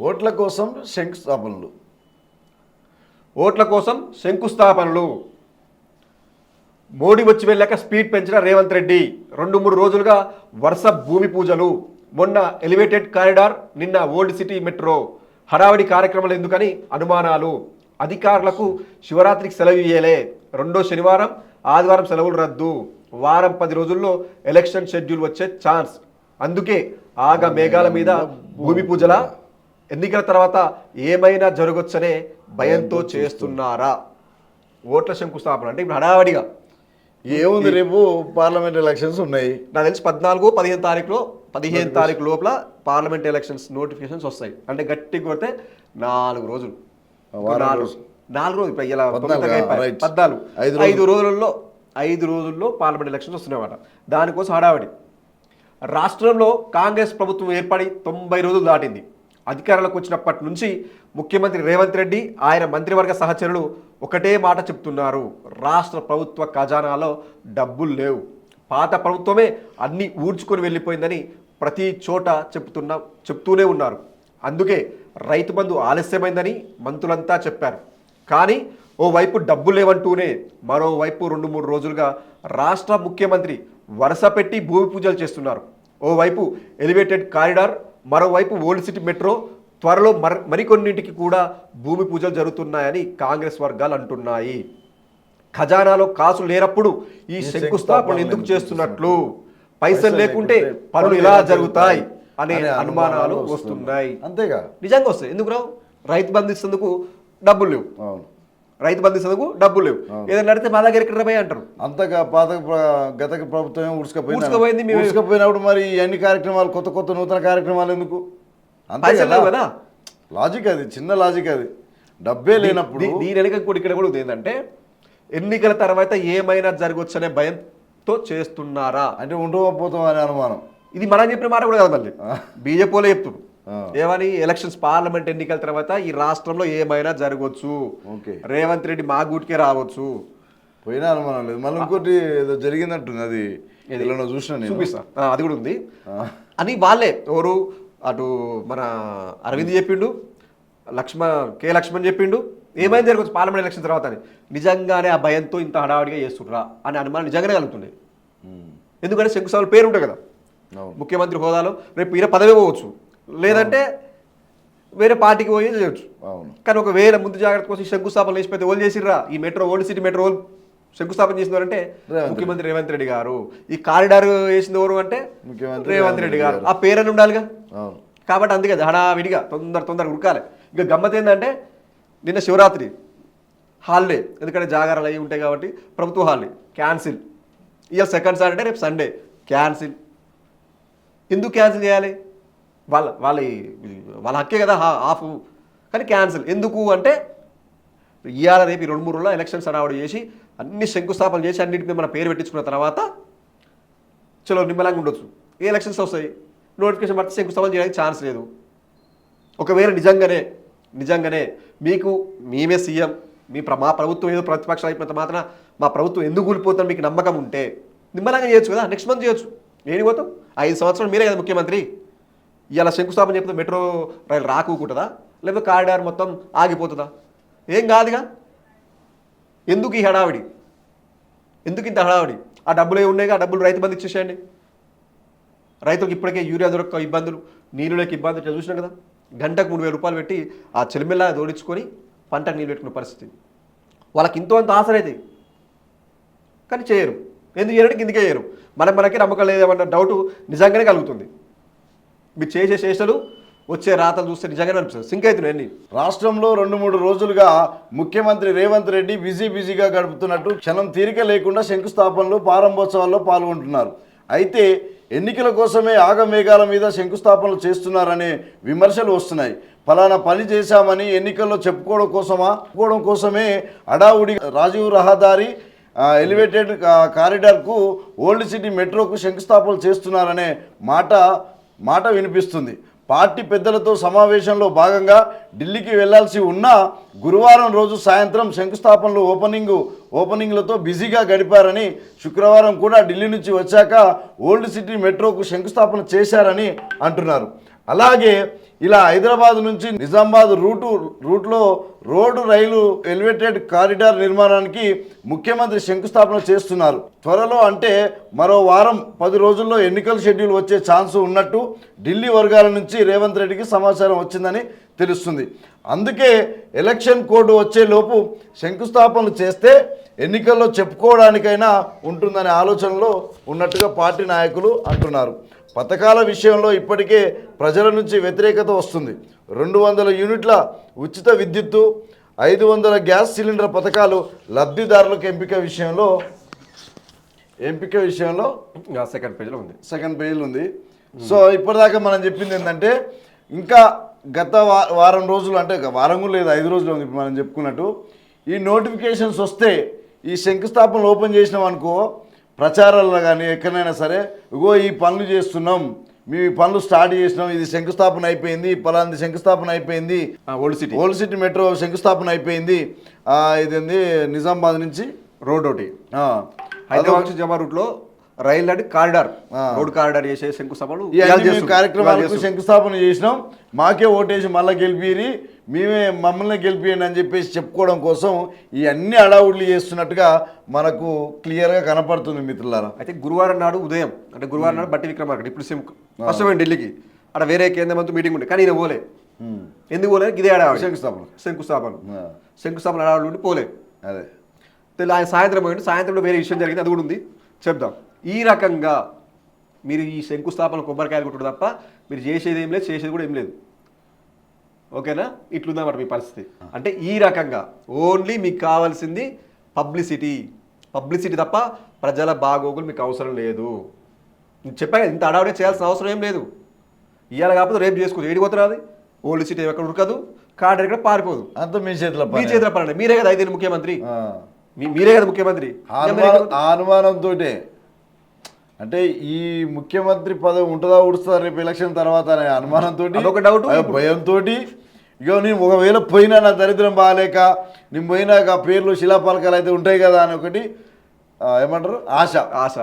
ఓట్ల కోసం శంకుస్థాపనలు. ఓట్ల కోసం శంకుస్థాపనలు. మోడీ వచ్చి వెళ్ళాక స్పీడ్ పెంచిన రేవంత్ రెడ్డి రెండు మూడు రోజులుగా వరుస భూమి పూజలు. మొన్న ఎలివేటెడ్ కారిడార్ నిన్న ఓల్డ్ సిటీ మెట్రో. హడావిడి కార్యక్రమాలు ఎందుకని? అనుమానాలు. అధికారులకు శివరాత్రికి సెలవు ఇయ్యలే. రెండో శనివారం ఆదివారం సెలవులు రద్దు. వారం పది రోజుల్లో ఎలక్షన్ షెడ్యూల్ వచ్చే ఛాన్స్. అందుకే ఆగ మేఘాల మీద భూమి పూజల ఎన్నికల తర్వాత ఏమైనా జరగొచ్చనే భయంతో చేస్తున్నారా? ఓట్ల శంకుస్థాపన అంటే ఇప్పుడు హడావడిగా. ఏముంది రేపు పార్లమెంట్ ఎలక్షన్స్ ఉన్నాయి. నాకు తెలిసి పద్నాలుగు పదిహేను తారీఖులో పదిహేను తారీఖు లోపల పార్లమెంట్ ఎలక్షన్స్ నోటిఫికేషన్స్ వస్తాయి. అంటే గట్టి కొడితే నాలుగు రోజులు. నాలుగు రోజులు. ఇలా పద్నాలుగు, ఐదు రోజుల్లో ఐదు రోజుల్లో పార్లమెంట్ ఎలక్షన్స్ వస్తున్నాయన్నమాట. దానికోసం హడావడి. రాష్ట్రంలో కాంగ్రెస్ ప్రభుత్వం ఏర్పడి తొంభై రోజులు దాటింది. అధికారంలోకి వచ్చినప్పటి నుంచి ముఖ్యమంత్రి రేవంత్ రెడ్డి ఆయన మంత్రివర్గ సహచరులు ఒకటే మాట చెప్తున్నారు. రాష్ట్ర ప్రభుత్వ ఖజానాలో డబ్బులు లేవు. పాత ప్రభుత్వమే అన్ని ఊడ్చుకొని వెళ్ళిపోయిందని ప్రతి చోట చెప్తున్నా చెప్తూనే ఉన్నారు. అందుకే రైతు బంధు ఆలస్యమైందని మంత్రులంతా చెప్పారు. కానీ ఓవైపు డబ్బు లేవంటూనే మరోవైపు రెండు మూడు రోజులుగా రాష్ట్ర ముఖ్యమంత్రి వరుస పెట్టి భూమి పూజలు చేస్తున్నారు. ఓవైపు ఎలివేటెడ్ కారిడార్ మరోవైపు ఓల్డ్ సిటీ మెట్రో త్వరలో మర మరికొన్నింటికి కూడా భూమి పూజలు జరుగుతున్నాయని కాంగ్రెస్ వర్గాలు అంటున్నాయి. ఖజానాలో కాసులు లేనప్పుడు ఈ శంకుస్థాపనలు ఎందుకు చేస్తున్నట్లు? పైసలు లేకుంటే పనులు ఇలా జరుగుతాయి అనే అనే అనుమానాలు వస్తున్నాయి. అంతేగా? నిజంగా వస్తాయి. ఎందుకు రావు? రైతు బంధిస్తేందుకు డబ్బులు లేవు. అవును. రైతు బంధిస్తేందుకు డబ్బులు లేవు. ఏదైనా నడితే మా దగ్గర ఇక్కడ పోయి అంటారు. అంతగా పాత గత ప్రభుత్వం ఉడుచుకపోయింది ఉడుచుకుపోయింది, మేము- ఉడుచుకపోయినప్పుడు మరి అన్ని కార్యక్రమాలు కొత్త కొత్త నూతన కార్యక్రమాలు ఎందుకు? అంతే కదా. లాజిక్ అది చిన్న లాజిక్ అది. డబ్బే లేనప్పుడు దీని వెనక కూడా ఇక్కడ కూడా ఏంటంటే ఎన్నికల తర్వాత ఏమైనా జరగవచ్చనే భయంతో చేస్తున్నారా? అంటే ఉంటూ పోతాం అనే అనుమానం. ఇది మనం చెప్పిన మాట కూడా కదా మళ్ళీ. బీజేపీ వాళ్ళే చెప్తున్నారు ఆ. ఏమని? ఎలక్షన్స్ పార్లమెంట్ ఎన్నికల తర్వాత ఈ రాష్ట్రంలో ఏమైనా జరగవచ్చు ఓకే. రేవంత్ రెడ్డి మా గూటికే రావచ్చు. పోయినా అనుమానం లేదు. మళ్ళీ ఇంకోటి ఏదో జరిగిందంటుంది అది. చూసిన నేను. చూపిస్తా. ఆ, అది కూడా ఉంది. అని వాళ్ళే ఎవరు? అటు మన అరవింద్ చెప్పిండు లక్ష్మ కే లక్ష్మణ్ చెప్పిండు ఏమైనా జరగచ్చు పార్లమెంట్ ఎలక్షన్ తర్వాత అని. నిజంగానే ఆ భయంతో ఇంత హడావిడిగా చేస్తుండ్రా అనే అనుమానం నిజంగానే కలుగుతుంది. ఉమ్. ఎందుకంటే శంకుస్థాపన పేరు ఉంటుంది కదా ముఖ్యమంత్రి హోదాలో రేపు ఈయన పదవి పోవచ్చు. లేదంటే వేరే పార్టీకి పోయి చేయొచ్చు. అవును. కానీ ఒకవేళ ముందు జాగ్రత్త కోసం శంకుస్థాపన లేచిపోతే ఓళ్ళు చేసిర్రా? ఈ metro old city metro old శంకుస్థాపన చేసినారంటే రేవంత్ ముఖ్యమంత్రి రేవంత్ రెడ్డి గారు. ఈ కారిడార్ వేసింది ఎవరు అంటే ముఖ్యమంత్రి రేవంత్ రెడ్డి గారు. ఆ పేరని ఉండాలిగా? కాబట్టి అందుకే హడావిడిగా తొందర తొందర ఉరకాలి ఇక గమ్మత్ ఏంటంటే నిన్న శివరాత్రి హాలిడే. ఎందుకంటే జాగారాలు అవి ఉంటాయి కాబట్టి ప్రభుత్వ హాలిడే. క్యాన్సిల్. ఇవాళ సెకండ్ సాటర్డే రేపు సండే. క్యాన్సిల్. ఎందుకు క్యాన్సిల్ చేయాలి? వాళ్ళ వాళ్ళ వాళ్ళ హక్కే కదా హాఫ్. కానీ క్యాన్సిల్. ఎందుకు అంటే ఇవాళ రేపు ఈ రెండు మూడు రోజుల్లో ఎలక్షన్స్ హడావుడి చేసి అన్ని శంకుస్థాపనలు చేసి అన్నిటి మన పేరు పెట్టించుకున్న తర్వాత చలో నిమ్మలంగా ఉండొచ్చు. ఏ ఎలక్షన్స్ వస్తాయి? నోటిఫికేషన్ పడితే శంకుస్థాపన చేయడానికి ఛాన్స్ లేదు. ఒకవేళ నిజంగానే నిజంగానే మీకు మేమే సీఎం మీ ప్ర- మా ప్రభుత్వం ఏదో ప్రతిపక్షం అయిపోయినంత మాత్రం మా ప్రభుత్వం ఎందుకు కూలిపోతుందని మీకు నమ్మకం ఉంటే నిమ్మలంగా చేయొచ్చు కదా నెక్స్ట్ మంత్ చేయొచ్చు. ఏడికి పోతాం? ఐదు సంవత్సరాలు మీరే కదా ముఖ్యమంత్రి. ఇలా శంకుస్థాపన చెప్తే మెట్రో రైలు రాకూకుంటుందా? లేకపోతే కారిడార్ మొత్తం ఆగిపోతుందా? ఏం కాదుగా? ఎందుకు ఈ హడావిడి? ఎందుకు ఇంత హడావిడి? ఆ డబ్బులు ఏమి ఉన్నాయిగా? ఆ డబ్బులు రైతు బంధు ఇచ్చేసేయండి. రైతులకు ఇప్పటికే యూరియా దొరక ఇబ్బందులు నీళ్ళు లేక ఇబ్బందులు ఇట్లా చూసినాం కదా? గంటకు మూడు వేల రూపాయలు పెట్టి ఆ చెలిమిల్లా జోడించుకొని పంటకు నీళ్ళు పెట్టుకునే పరిస్థితి వాళ్ళకి ఇంతో అంత ఆసరైతే కానీ చేయరు. ఎందుకు చేయడానికి ఇందుకే చేయరు. మనం మనకి నమ్మకం లేదేమన్న డౌట్ నిజంగానే కలుగుతుంది. మీరు చేసే చేష్టలు వచ్చే రాతలు చూస్తే నిజంగానే అనిపిస్తుంది. సింక్ అవుతున్నాయి రాష్ట్రంలో రెండు మూడు రోజులుగా ముఖ్యమంత్రి రేవంత్ రెడ్డి బిజీ బిజీగా గడుపుతున్నట్టు క్షణం తీరిక లేకుండా శంకుస్థాపనలు ప్రారంభోత్సవాల్లో పాల్గొంటున్నారు. అయితే ఎన్నికల కోసమే ఆగమేఘాల మీద శంకుస్థాపనలు చేస్తున్నారనే విమర్శలు వస్తున్నాయి. ఫలానా పని చేశామని ఎన్నికల్లో చెప్పుకోవడం కోసమా? చెప్పుకోవడం కోసమే అడావుడి రాజీవ్ రహదారి ఎలివేటెడ్ కారిడార్కు ఓల్డ్ సిటీ మెట్రోకు శంకుస్థాపనలు చేస్తున్నారనే మాట మాట వినిపిస్తుంది. పార్టీ పెద్దలతో సమావేశంలో భాగంగా ఢిల్లీకి వెళ్ళాల్సి ఉన్నా గురువారం రోజు సాయంత్రం శంకుస్థాపనలు ఓపెనింగ్ ఓపెనింగ్లతో బిజీగా గడిపారని శుక్రవారం కూడా ఢిల్లీ నుంచి వచ్చాక ఓల్డ్ సిటీ మెట్రోకు శంకుస్థాపన చేశారని అంటున్నారు. అలాగే ఇలా హైదరాబాద్ నుంచి నిజామాబాద్ రూటు రూట్లో రోడ్డు రైలు ఎలివేటెడ్ కారిడార్ నిర్మాణానికి ముఖ్యమంత్రి శంకుస్థాపన చేస్తున్నారు. త్వరలో అంటే మరో వారం పది రోజుల్లో ఎన్నికల షెడ్యూల్ వచ్చే ఛాన్స్ ఉన్నట్టు ఢిల్లీ వర్గాల నుంచి రేవంత్ రెడ్డికి సమాచారం వచ్చిందని తెలుస్తుంది. అందుకే ఎలక్షన్ కోడ్ వచ్చేలోపు శంకుస్థాపనలు చేస్తే ఎన్నికల్లో చెప్పుకోవడానికైనా ఉంటుందనే ఆలోచనలో ఉన్నట్టుగా పార్టీ నాయకులు అంటున్నారు. పథకాల విషయంలో ఇప్పటికే ప్రజల నుంచి వ్యతిరేకత వస్తుంది. రెండు వందల యూనిట్ల ఉచిత విద్యుత్తు ఐదు వందల గ్యాస్ సిలిండర్ పథకాలు లబ్ధిదారులకు ఎంపిక విషయంలో ఎంపిక విషయంలో సెకండ్ పేజ్లో ఉంది. సెకండ్ పేజీలు ఉంది. సో ఇప్పటిదాకా మనం చెప్పింది ఏంటంటే ఇంకా గత వారం రోజులు అంటే వారం లేదు ఐదు రోజులు ఉంది మనం చెప్పుకున్నట్టు. ఈ నోటిఫికేషన్స్ వస్తే ఈ శంకుస్థాపనలు ఓపెన్ చేసినాం అనుకో ప్రచారాల్లో కానీ ఎక్కడైనా సరే ఇగో ఈ పనులు చేస్తున్నాం మేము పనులు స్టార్ట్ చేసినాం ఇది శంకుస్థాపన అయిపోయింది పలాంది శంకుస్థాపన అయిపోయింది. Old city old city metro శంకుస్థాపన అయిపోయింది. ఆ, ఇదేంది నిజామాబాద్ నుంచి రోడ్ ఒకటి. హైదరాబాద్ జమా రూట్లో రైల్ లాంటి కారిడార్. రోడ్ కారిడార్ చేసే శంకుస్థాపనలు కార్యక్రమాలకు. శంకుస్థాపన చేసినాం. మాకే ఓటేసి మళ్ళీ గెలిపిరి. మేమే మమ్మల్ని గెలిపియండి అని చెప్పేసి చెప్పుకోవడం కోసం ఈ అన్ని అడావుడ్లు చేస్తున్నట్టుగా మనకు క్లియర్గా కనపడుతుంది మిత్రులారా. అయితే గురువారం నాడు ఉదయం అంటే గురువారం నాడు బట్టి విక్రమార్క ఇప్పుడు సిమ్ ఫస్ట్ ఢిల్లీకి అక్కడ వేరే కేంద్ర మంత్రి మీటింగ్ ఉండే కానీ ఈయన పోలే. ఎందుకు పోలే? ఇదే ఆడాలి శంకుస్థాపన. శంకుస్థాపన. శంకుస్థాపన ఉండి పోలే. అదే. ఆయన సాయంత్రం పోయింది సాయంత్రంలో వేరే విషయం జరిగింది అది కూడా ఉంది. చెప్దాం. ఈ రకంగా మీరు ఈ శంకుస్థాపన కొబ్బరికాయలు కొట్టడం తప్ప మీరు చేసేది ఏం లేదు చేసేది కూడా ఏం లేదు. ఓకేనా? ఇట్లుందన్నమాట మీ పరిస్థితి. అంటే ఈ రకంగా ఓన్లీ మీకు కావాల్సింది పబ్లిసిటీ. పబ్లిసిటీ తప్ప ప్రజల బాగోగులు మీకు అవసరం లేదు. చెప్పా ఇంత అడావుడే చేయాల్సిన అవసరం ఏం లేదు. ఇవాళ కాకపోతే రేపు చేసుకోవచ్చు ఏడికి పోతున్నది ఓల్డ్ సిటీ ఎక్కడ ఉడకదు కార్డు ఎక్కడ పారిపోదు. అంత మీ చేతిలో మీ చేతిలో పడండి మీరే కదా ఐదేళ్ళు ముఖ్యమంత్రి. మీరే కదా ముఖ్యమంత్రి. అనుమానంతో అంటే ఈ ముఖ్యమంత్రి పదవి ఉంటుందా ఉడుస్తుందా రేపు ఎలక్షన్ తర్వాత అనే అనుమానంతో అదొక doubt. భయంతో ఇక నేను ఒకవేళ పోయినా నా దరిద్రం బాగాలేక నేను పోయినాక పేర్లు శిలాపలకాలు అయితే ఉంటాయి కదా అని ఒకటి ఏమంటారు? ఆశ. ఆశ.